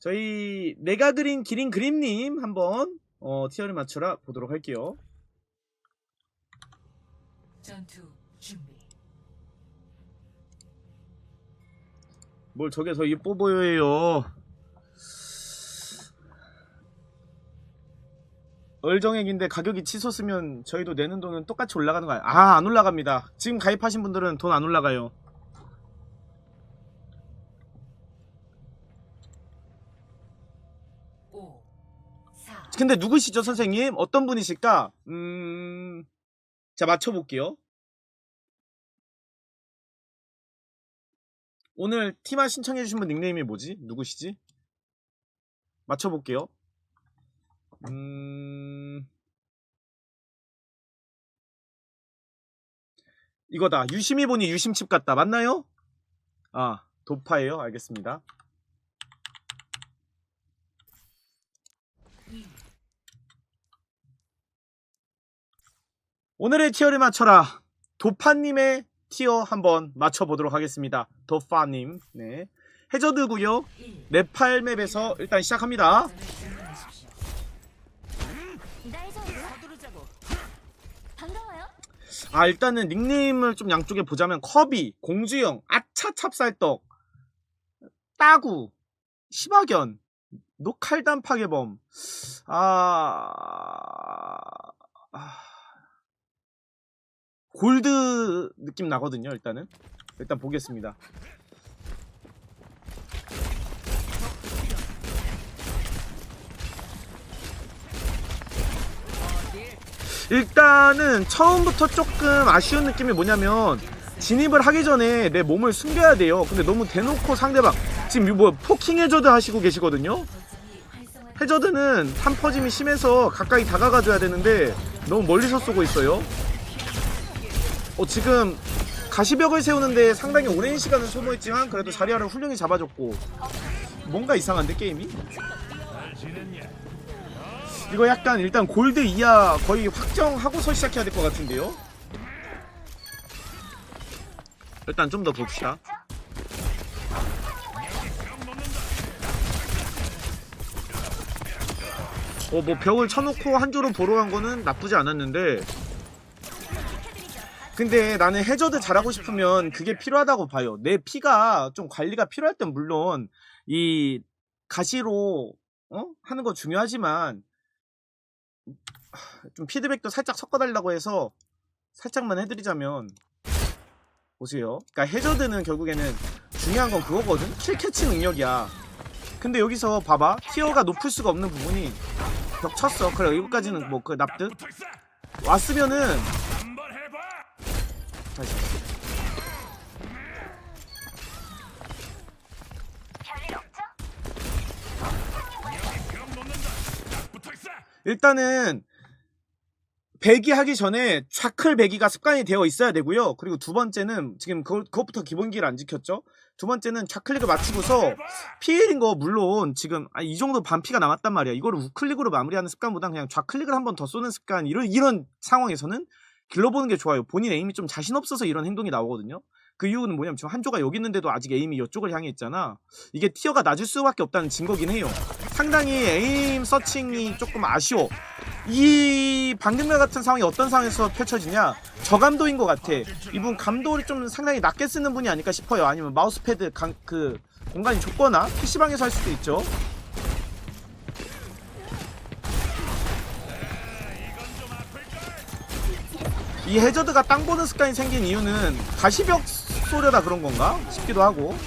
저희 내가 그린 기린 그림님 한번 어, 티어를 맞춰라 보도록 할게요. 전투 준비. 뭘 저게 더 이뻐 보여요. 얼정액인데 가격이 치솟으면 저희도 내는 돈은 똑같이 올라가는 거야. 아, 안 올라갑니다. 지금 가입하신 분들은 돈 안 올라가요. 근데 누구시죠, 선생님? 어떤 분이실까? 음, 자, 맞춰볼게요. 오늘 티마 신청해주신 분 닉네임이 뭐지? 누구시지? 맞춰볼게요. 음, 이거다. 유심히 보니 유심칩 같다. 맞나요? 아, 도파예요. 알겠습니다. 오늘의 티어를 맞춰라. 도파님의 티어 한번 맞춰보도록 하겠습니다. 도파님. 네. 해저드고요 네팔맵에서 일단 시작합니다. 아 일단은 닉네임을 좀 양쪽에 보자면 커비, 공주영, 아차 찹쌀떡, 따구, 시바견, 노칼단 파괴범. 아... 아... 골드 느낌 나거든요, 일단은. 일단 보겠습니다. 일단은 처음부터 조금 아쉬운 느낌이 뭐냐면 진입을 하기 전에 내 몸을 숨겨야 돼요. 근데 너무 대놓고 상대방 지금 뭐 포킹 해저드 하시고 계시거든요. 해저드는 산퍼짐이 심해서 가까이 다가가줘야 되는데 너무 멀리서 쏘고 있어요. 어 지금 가시벽을 세우는데 상당히 오랜 시간을 소모했지만 그래도 자리아를 훌륭히 잡아줬고 뭔가 이상한데 게임이? 이거 약간 일단 골드 이하 거의 확정하고서 시작해야 될 것 같은데요? 일단 좀 더 봅시다. 어, 뭐 벽을 쳐놓고 한 줄로 보러 간 거는 나쁘지 않았는데 근데 나는 해저드 잘하고 싶으면 그게 필요하다고 봐요. 내 피가 좀 관리가 필요할 땐 물론 이 가시로 어? 하는 거 중요하지만 좀 피드백도 살짝 섞어달라고 해서 살짝만 해드리자면 보세요. 그러니까 해저드는 결국에는 중요한 건 그거거든. 킬 캐치 능력이야. 근데 여기서 봐봐 티어가 높을 수가 없는 부분이 벽 쳤어. 그래 여기까지는 뭐 그 납득. 왔으면은 다시. 일단은 배기 하기 전에 좌클 배기가 습관이 되어 있어야 되고요. 그리고 두 번째는 지금 그걸, 그것부터 기본기를 안 지켰죠. 두 번째는 좌클릭을 맞추고서 피해인 거 물론 지금 아, 이 정도 반피가 남았단 말이야. 이거를 우클릭으로 마무리하는 습관보다 그냥 좌클릭을 한 번 더 쏘는 습관 이런 이런 상황에서는 길러보는 게 좋아요. 본인 에임이 좀 자신 없어서 이런 행동이 나오거든요. 그 이유는 뭐냐면 지금 한조가 여기 있는데도 아직 에임이 이쪽을 향해 있잖아. 이게 티어가 낮을 수밖에 없다는 증거긴 해요. 상당히 에임 서칭이 조금 아쉬워. 이 방금과 같은 상황이 어떤 상황에서 펼쳐지냐? 저감도인 것 같아. 이분 감도를 좀 상당히 낮게 쓰는 분이 아닐까 싶어요. 아니면 마우스패드 강, 그 공간이 좁거나 PC방에서 할 수도 있죠. 이 해저드가 땅 보는 습관이 생긴 이유는 가시벽 쏘려다 그런 건가 싶기도 하고.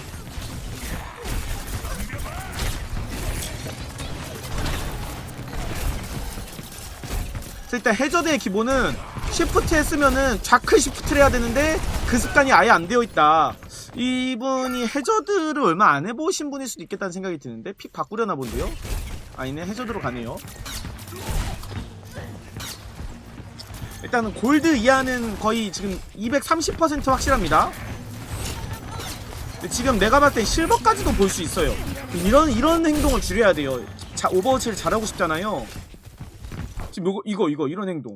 자, 일단 해저드의 기본은 시프트 했으면은 좌클 시프트를 해야 되는데 그 습관이 아예 안 되어 있다. 이분이 해저드를 얼마 안 해보신 분일 수도 있겠다는 생각이 드는데 픽 바꾸려나 본데요? 아니네. 해저드로 가네요 일단은 골드 이하는 거의 지금 230% 확실합니다. 지금 내가 봤을 땐 실버까지도 볼 수 있어요. 이런 이런 행동을 줄여야 돼요. 자, 오버워치를 잘하고 싶잖아요. 지금 요거 이거 이거 이런 행동.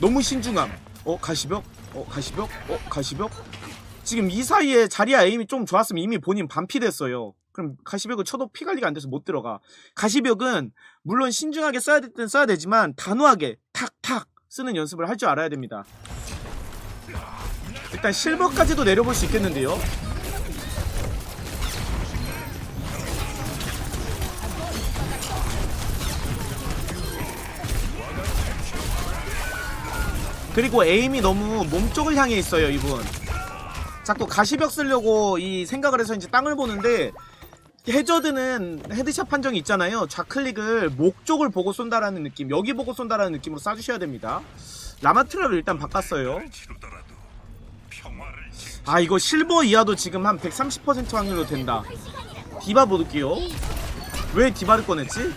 너무 신중함. 어 가시벽? 어 가시벽? 어 가시벽? 지금 이 사이에 자리야 에임이 좀 좋았으면 이미 본인 반피 됐어요. 그럼 가시벽을 쳐도 피 관리가 안 돼서 못 들어가. 가시벽은 물론 신중하게 써야 될땐 써야 되지만 단호하게 탁탁 쓰는 연습을 할 줄 알아야 됩니다. 일단 실버까지도 내려볼 수 있겠는데요. 그리고 에임이 너무 몸쪽을 향해 있어요, 이분. 자꾸 가시벽 쓰려고 이 생각을 해서 이제 땅을 보는데 해저드는 헤드샷 판정이 있잖아요. 좌클릭을 목 쪽을 보고 쏜다라는 느낌, 여기 보고 쏜다라는 느낌으로 쏴주셔야 됩니다. 라마트라를 일단 바꿨어요. 아 이거 실버 이하도 지금 한 130% 확률로 된다. 디바 볼게요. 왜 디바를 꺼냈지?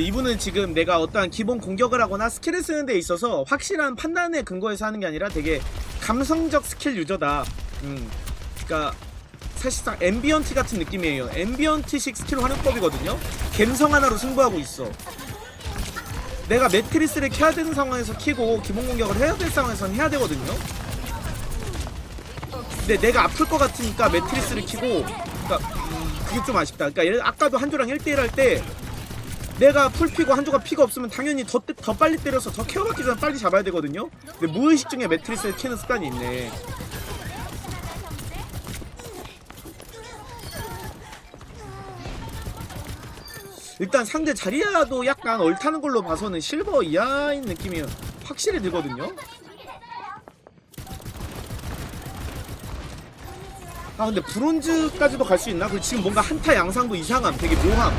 이분은 지금 내가 어떠한 기본 공격을 하거나 스킬을 쓰는 데 있어서 확실한 판단에 근거해서 하는 게 아니라 되게 감성적 스킬 유저다. 음. 그러니까 사실상 앰비언트 같은 느낌이에요. 앰비언트식 스킬 활용법이거든요. 갬성 하나로 승부하고 있어. 내가 매트리스를 켜야 되는 상황에서 키고 기본 공격을 해야 될 상황에서는 해야 되거든요. 근데 내가 아플 것 같으니까 매트리스를 키고 그러니까 음, 그게 좀 아쉽다. 예를- 아까도 한조랑 1대1 할때 내가 풀 피고 한조가 피가 없으면 당연히 더, 때- 더 빨리 때려서 더 케어받기 전에 빨리 잡아야 되거든요. 근데 무의식 중에 매트리스를 키는 습관이 있네. 일단 상대 자리야도 약간 얼타는 걸로 봐서는 실버 이하인 느낌이 확실히 들거든요. 아 근데 브론즈까지도 갈 수 있나? 그리고 지금 뭔가 한타 양상도 이상함 되게 묘함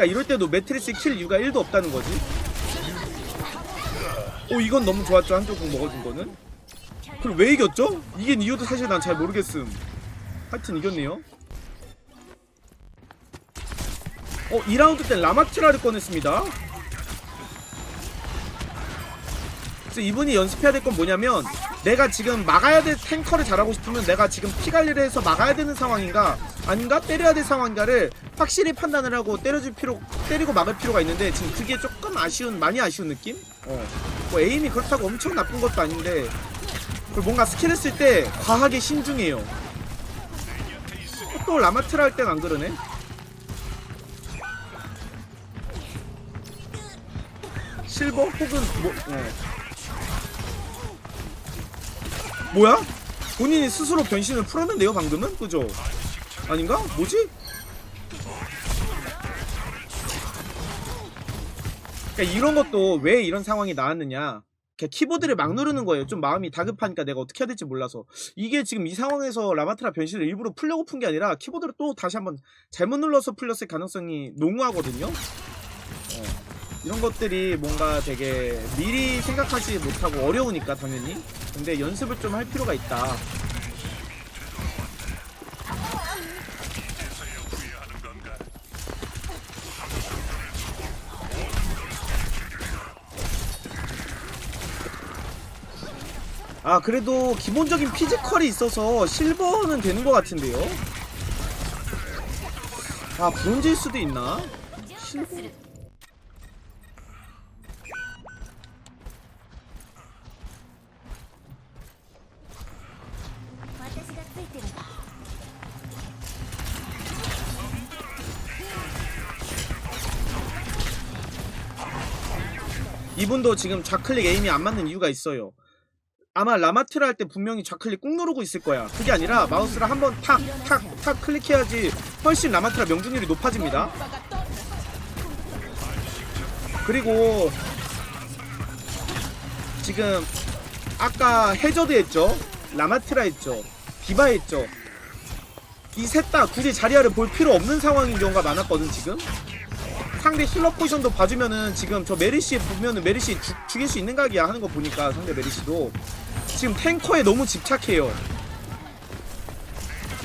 그러니까 이럴 때도 매트리스 킬 이유가 1도 없다는 거지. 오 이건 너무 좋았죠 한쪽 공 먹어준 거는? 그럼 왜 이겼죠? 이긴 이유도 사실 난 잘 모르겠음. 하여튼 이겼네요. 어 2라운드 때 라마트라를 꺼냈습니다 그래서 이분이 연습해야 될 건 뭐냐면 내가 지금 막아야 될 탱커를 잘하고 싶으면 내가 지금 피 관리를 해서 막아야 되는 상황인가 아닌가 때려야 될 상황인가를 확실히 판단을 하고 때려줄 필요 때리고 막을 필요가 있는데 지금 그게 조금 아쉬운 많이 아쉬운 느낌? 어. 뭐 에임이 그렇다고 엄청 나쁜 것도 아닌데 그리고 뭔가 스킬을 쓸 때 과하게 신중해요. 또 라마트라 할 땐 안 그러네. 실버 혹은 뭐 어. 뭐야? 본인이 스스로 변신을 풀었는데요 방금은? 그죠? 아닌가? 뭐지? 그러니까 이런 것도 왜 이런 상황이 나왔느냐 그냥 키보드를 막 누르는 거예요 좀 마음이 다급하니까 내가 어떻게 해야 될지 몰라서 이게 지금 이 상황에서 라마트라 변신을 일부러 풀려고 푼 게 아니라 키보드를 또 다시 한번 잘못 눌러서 풀렸을 가능성이 농후하거든요 어. 이런 것들이 뭔가 되게 미리 생각하지 못하고 어려우니까 당연히 근데 연습을 좀 할 필요가 있다 아 그래도 기본적인 피지컬이 있어서 실버는 되는 것 같은데요 아 브론즈일 수도 있나? 실버? 이분도 지금 좌클릭 에임이 안 맞는 이유가 있어요. 아마 라마트라 할때 분명히 좌클릭 꾹 누르고 있을 거야. 그게 아니라 마우스를 한번 탁, 탁, 탁 클릭해야지 훨씬 라마트라 명중률이 높아집니다. 그리고 지금 아까 해저드 했죠. 라마트라 했죠. 디바 했죠. 이 셋 다 굳이 자리아를 볼 필요 없는 상황인 경우가 많았거든 지금. 상대 힐러 포지션도 봐주면은 지금 저 메리시 보면은 메리시 죽- 죽일 수 있는 각이야 하는 거 보니까 상대 메리시도 지금 탱커에 너무 집착해요.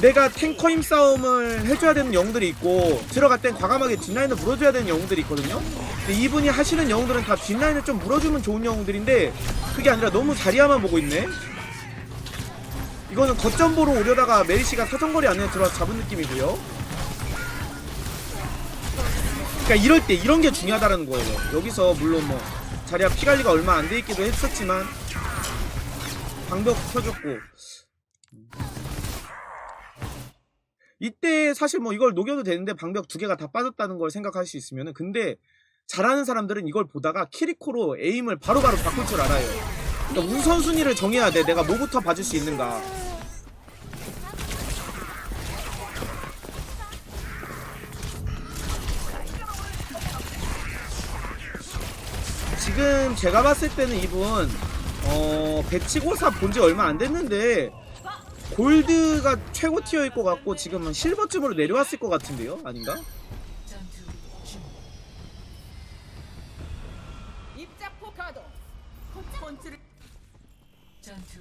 내가 탱커 힘 싸움을 해줘야 되는 영웅들이 있고 들어갈 땐 과감하게 뒷라인을 물어줘야 되는 영웅들이 있거든요. 근데 이분이 하시는 영웅들은 다 뒷라인을 좀 물어주면 좋은 영웅들인데 그게 아니라 너무 자리야만 보고 있네. 이거는 거점 보러 오려다가 메리시가 사정거리 안에 들어와서 잡은 느낌이고요. 그러니까 이럴 때 이런 게 중요하다는 거예요. 여기서 물론 뭐 자리야 피 관리가 얼마 안 돼 있기도 했었지만 방벽 펴줬고 이때 사실 뭐 이걸 녹여도 되는데 방벽 두 개가 다 빠졌다는 걸 생각할 수 있으면은 근데 잘하는 사람들은 이걸 보다가 키리코로 에임을 바로바로 바꿀 줄 알아요. 그러니까 우선순위를 정해야 돼. 내가 뭐부터 봐줄 수 있는가. 지금 제가 봤을 때는 이분 어 배치고사 본 지 얼마 안 됐는데 골드가 최고 티어일 것 같고 지금은 실버쯤으로 내려왔을 것 같은데요? 아닌가?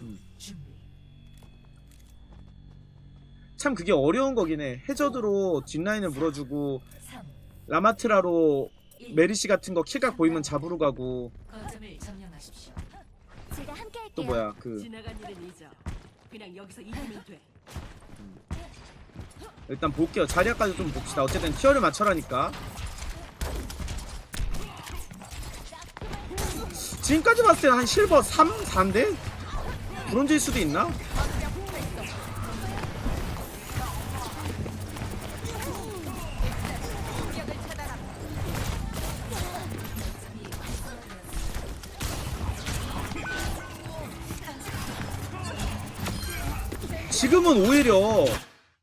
음. 참 그게 어려운 거긴 해. 해저드로 뒷라인을 물어주고 3, 라마트라로 1. 메리시 같은 거 킬각 보이면 잡으러 가고 거점을 점령하십시오. 제가 함께 할게요. 또 뭐야 그 지나간 일은 잊어. 그냥 여기서 잊으면 돼. 일단 볼게요. 자리아까지 좀 봅시다. 어쨌든 티어를 맞춰라니까. 지금까지 봤을 때는 한 실버 3, 4인데? 브론즈일 수도 있나? 지금은 오히려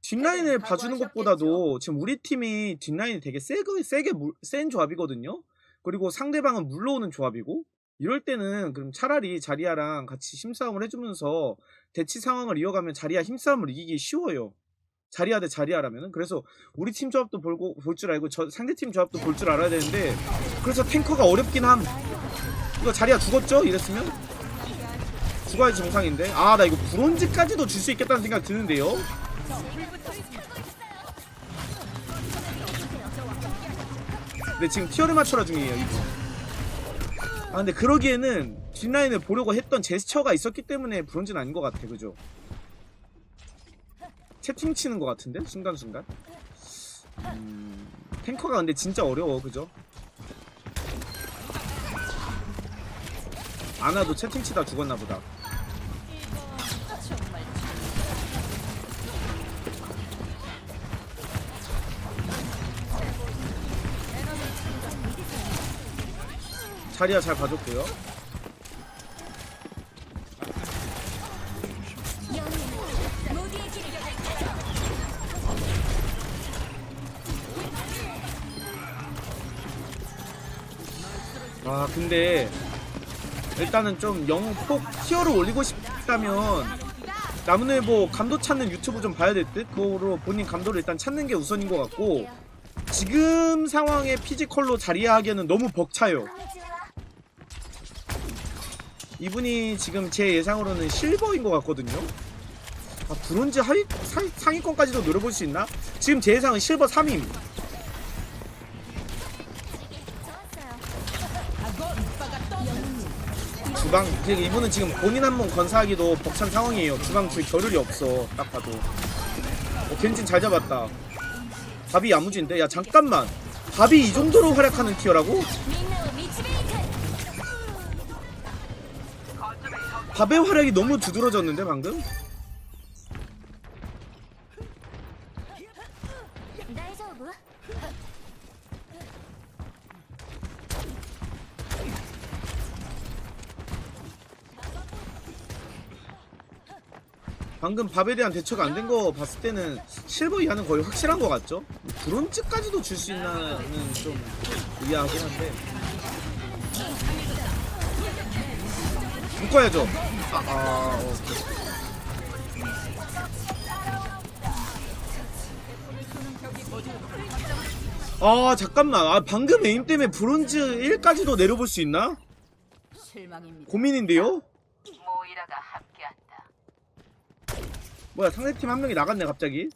뒷라인을 봐주는 것보다도 지금 우리 팀이 뒷라인이 되게 세게, 세게 물- 센 조합이거든요. 그리고 상대방은 물러오는 조합이고 이럴 때는 그럼 차라리 자리아랑 같이 힘싸움을 해주면서 대치 상황을 이어가면 자리아 힘싸움을 이기기 쉬워요. 자리아 대 자리아라면은 그래서 우리 팀 조합도 볼고 볼 줄 알고 저 상대 팀 조합도 볼 줄 알아야 되는데 그래서 탱커가 어렵긴 함. 이거 자리아 죽었죠? 이랬으면 죽어야지 정상인데? 아 나 이거 브론즈까지도 줄 수 있겠다는 생각 드는데요. 근데 지금 티어를 맞춰라 중이에요 이분 아 근데 그러기에는 뒷라인을 보려고 했던 제스처가 있었기 때문에 브론즈는 아닌 것 같아 그죠? 채팅 치는 것 같은데? 순간순간? 음, 탱커가 근데 진짜 어려워 그죠 아나도 채팅 치다 죽었나 보다. 자리야 잘 봐줬고요. 아 근데 일단은 좀 영웅 폭 티어를 올리고 싶다면 나무늘보 감도 찾는 유튜브 좀 봐야 될 듯? 그거로 본인 감도를 일단 찾는 게 우선인 것 같고 지금 상황의 피지컬로 자리하기에는 너무 벅차요 이분이 지금 제 예상으로는 실버인 것 같거든요 아 브론즈 하위, 상, 상위권까지도 노려볼 수 있나? 지금 제 예상은 실버 3임 주방 지금 이분은 지금 본인 한 번 건사하기도 벅찬 상황이에요. 주방 줄 겨를이 없어. 딱 봐도. 어, 겐진 잘 잡았다. 밥이 야무진데? 야 잠깐만. 밥이 이 정도로 활약하는 티어라고? 밥의 활약이 너무 두드러졌는데 방금? 방금 밥에 대한 대처가 안 된 거 봤을 때는 실버 이하는 거의 확실한 것 같죠? 브론즈까지도 줄 수 있나는 좀 의아하긴 한데 묶어야죠 아, 아 오케이. 아 잠깐만 아 방금 에임 때문에 브론즈 1까지도 내려볼 수 있나? 실망입니다. 고민인데요? 모이라가 함께한다. 뭐야 상대팀 한 명이 나갔네 갑자기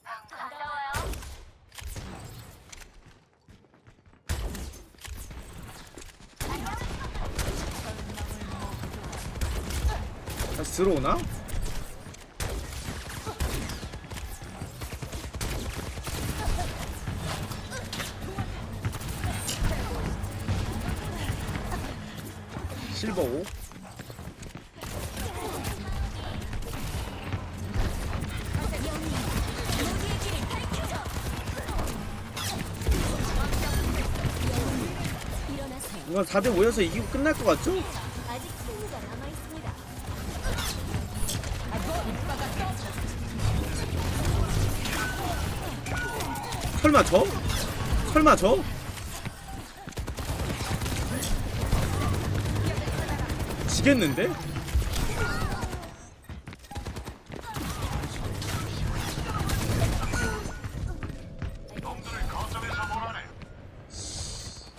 다시 들어오나? 실버 5 이건 4대 5여서 이기고 끝날 것 같죠? 설마 저? 설마 저? 지겠는데?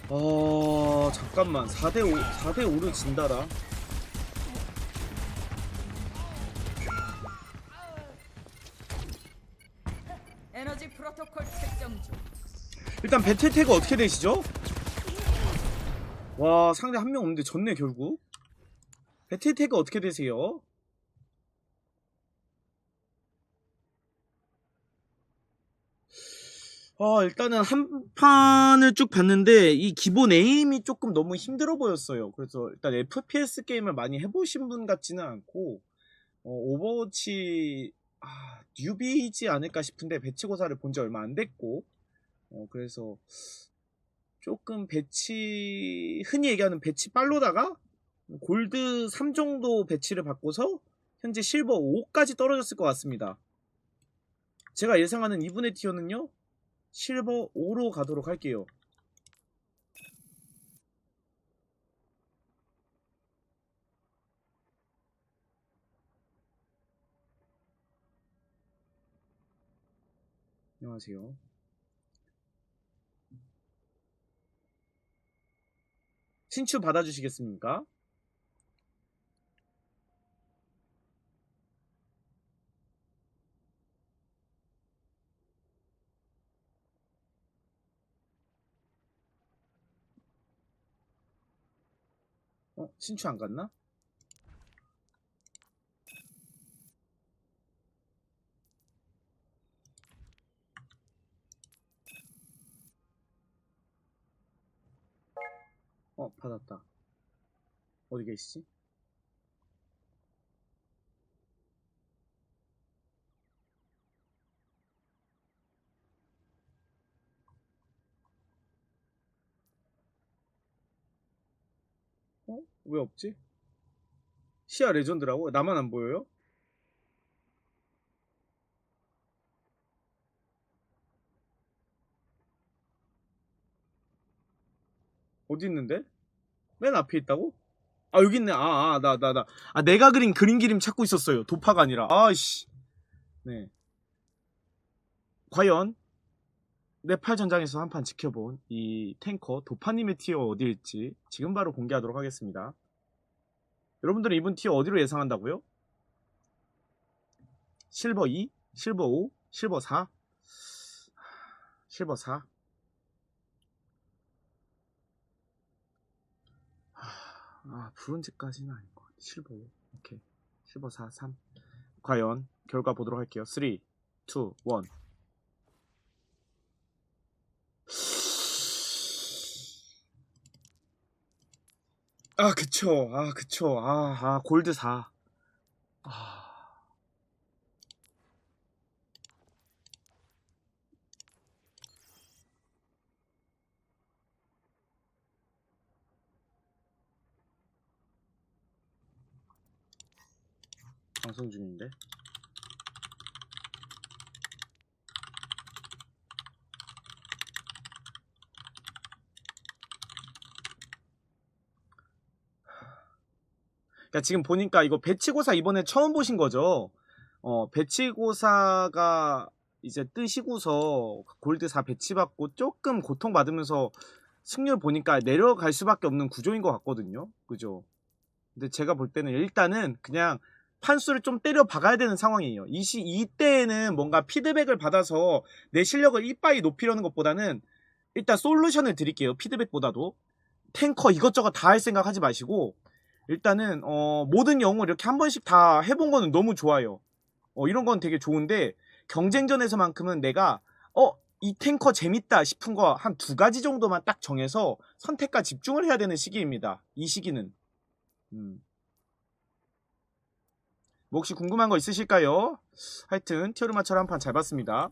어 잠깐만 4대 5 4대 5를 진다라 에너지 프로토콜 책정 중. 일단 배틀 태그 어떻게 되시죠? 와 상대 한 명 없는데 졌네 결국 배틀 태그 어떻게 되세요? 아 일단은 한 판을 쭉 봤는데 이 기본 에임이 조금 너무 힘들어 보였어요 그래서 일단 FPS 게임을 많이 해보신 분 같지는 않고 어, 오버워치 아, 뉴비이지 않을까 싶은데 배치고사를 본 지 얼마 안 됐고 어, 그래서 조금 배치 흔히 얘기하는 배치 빨로다가 골드 3 정도 배치를 받고서 현재 실버 5까지 떨어졌을 것 같습니다. 제가 예상하는 이분의 티어는요 실버 5로 가도록 할게요. 안녕하세요. 신추 받아주시겠습니까? 어? 신추 안 갔나? 어, 받았다. 어디 계시지? 어? 왜 없지? 시야 레전드라고? 나만 안 보여요? 어디 있는데? 맨 앞에 있다고? 아 여기 있네 아 나 나 나 아 내가 그린 그림 그림 찾고 있었어요 도파가 아니라 아씨 네 과연 네팔 전장에서 한 판 지켜본 이 탱커 도파님의 티어 어디일지 지금 바로 공개하도록 하겠습니다 여러분들은 이분 티어 어디로 예상한다고요? 실버 2, 실버 5, 실버 4 실버 4 아, 브론즈까지는 아닌 것 같아. 실버 5. 오케이. 실버 4, 3. 과연 결과 보도록 할게요. 3, 2, 1. 아, 그쵸. 아, 그쵸. 아, 아, 골드 4. 아. 방송 중인데. 그러니까 지금 보니까 이거 배치고사 이번에 처음 보신 거죠? 어, 배치고사가 이제 뜨시고서 골드 4 배치받고 조금 고통받으면서 승률 보니까 내려갈 수밖에 없는 구조인 것 같거든요. 그죠? 근데 제가 볼 때는 일단은 그냥 판수를 좀 때려 박아야 되는 상황이에요. 이 시, 이때에는 뭔가 피드백을 받아서 내 실력을 이빠이 높이려는 것보다는 일단 솔루션을 드릴게요. 피드백보다도. 탱커 이것저것 다 할 생각 하지 마시고, 일단은, 어, 모든 영웅을 이렇게 한 번씩 다 해본 거는 너무 좋아요. 어, 이런 건 되게 좋은데, 경쟁전에서만큼은 내가, 어, 이 탱커 재밌다 싶은 거 한 두 가지 정도만 딱 정해서 선택과 집중을 해야 되는 시기입니다. 이 시기는. 음. 뭐 혹시 궁금한 거 있으실까요? 하여튼 티오르마처럼 한 판 잘 봤습니다.